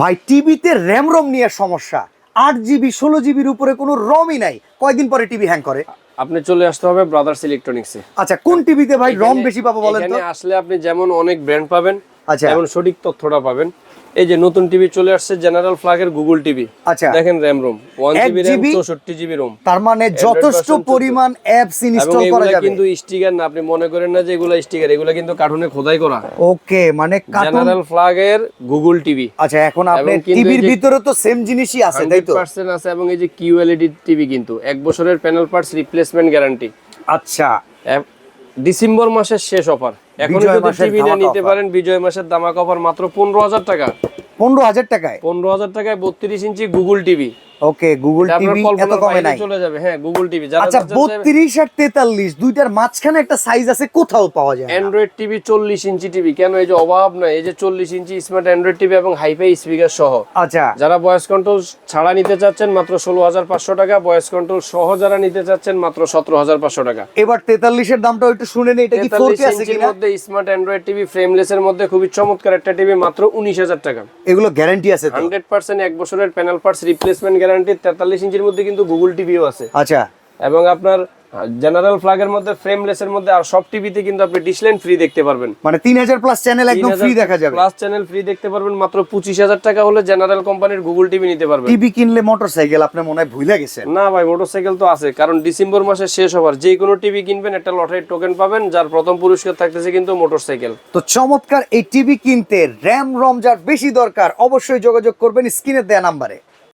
ভাই টিভিতে RAM ROM নিয়ে সমস্যা। আট জিবি ষোলো জিবির উপরে কোনো রমই নাই। কয়দিন পরে টিভি হ্যাং করে? আপনি চলে আসতে হবে ব্রাদার্স ইলেকট্রনিক্সে আচ্ছা কোন টিভিতে ভাই রম বেশি পাবো বলেন তো? আসলে আপনি যেমন অনেক ব্র্যান্ড পাবেন আচ্ছা। এমন সঠিক তথ্যটা পাবেন। এই যে নতুন টিভি চলে আসছে জেনারেল ফ্ল্যাগের গুগল টিভি আচ্ছা। দেখেন RAM ROM one GB RAM GB চৌষট্টি জিবি রোম তার মানে যথেষ্ট পরিমাণ অ্যাপস ইনস্টল করা যাবে। কিন্তু স্টিকার না আপনি মনে করেন না যে এগুলা স্টিকার এগুলা কিন্তু কার্টুনে খোদাই করা। ওকে মানে কার্টুন জেনারেল ফ্ল্যাগের গুগল টিভি আচ্ছা এখন আপনি টিভির ভিতরে তো সেম জিনিসই আছে তাই তো? পার্সেন্ট আছে এবং এই যে কিউএলইডি টিভি কিন্তু এক বছরের প্যানেল পার্টস রিপ্লেসমেন্ট গ্যারান্টি আচ্ছা। ডিসেম্বর মাসের শেষ অফার। এখন যদি টিভিটা নিতে পারেন বিজয় মাসের দামাক অফার মাত্র পনেরো হাজার টাকা। পনেরো হাজার টাকায়? পনেরো হাজার টাকায় বত্রিশ ইঞ্চি Google TV okay Google TV এত কমে নাই। চলে যাবে। হ্যাঁ গুগল টিভি যারা আচ্ছা বত্রিশ আর তেতাল্লিশ দুইটার মাঝখানে একটা সাইজ আছে কোথাও পাওয়া যায় অ্যান্ড্রয়েড টিভি চল্লিশ ইঞ্চি টিভি কেন এই যে অভাব নাই এই যে চল্লিশ ইঞ্চি স্মার্ট অ্যান্ড্রয়েড টিভি এবং হাইফাই স্পিকার সহ। আচ্ছা। যারা ভয়েস কন্ট্রোল ছাড়া নিতে চাচ্ছেন মাত্র ষোলো হাজার পাঁচশো টাকা ভয়েস কন্ট্রোল সহ যারা নিতে চাচ্ছেন মাত্র সতেরো হাজার পাঁচশো টাকা। এবার তেতাল্লিশের দামটা একটু শুনে নেই এটা কি ফোর তেতাল্লিশ কে আছে কিনা? মধ্যে স্মার্ট অ্যান্ড্রয়েড টিভি ফ্রেমলেস এর মধ্যে খুবই চমৎকার একটা টিভি মাত্র উনিশ হাজার টাকা। এগুলো গ্যারান্টি আছে তো? হান্ড্রেড পার্সেন্ট এক বছরের প্যানেল পার্টস রিপ্লেসমেন্ট গ্যারান্টি তেতাল্লিশ ইঞ্চির মধ্যে কিন্তু গুগল টিভিও আছে। আচ্ছা। এবং আপনার জেনারেল ফ্ল্যাগের মধ্যে ফ্রেমলেস এর মধ্যে আর সব টিভিতে কিন্তু আপনি ডিসলাইন ফ্রি দেখতে পারবেন। মানে তিন হাজার প্লাস চ্যানেল একদম ফ্রি দেখা যাবে। প্লাস চ্যানেল ফ্রি দেখতে পারবেন মাত্র পঁচিশ হাজার টাকা হলে জেনারেল কোম্পানির গুগল টিভি নিতে পারবেন। টিভি কিনলে মোটর সাইকেল আপনি মনে হয় ভুলে গেছেন। না ভাই মোটরসাইকেল তো আছে কারণ ডিসেম্বর মাসে শেষ হবার। যে কোনো টিভি কিনবেন একটা লটারির টোকেন পাবেন যার প্রথম পুরস্কার থাকতেছে কিন্তু মোটরসাইকেল তো চমৎকার এই টিভি কিনতে র্যাম রম যার বেশি দরকার অবশ্যই যোগাযোগ করবেন স্ক্রিনে দেয়া নাম্বারে।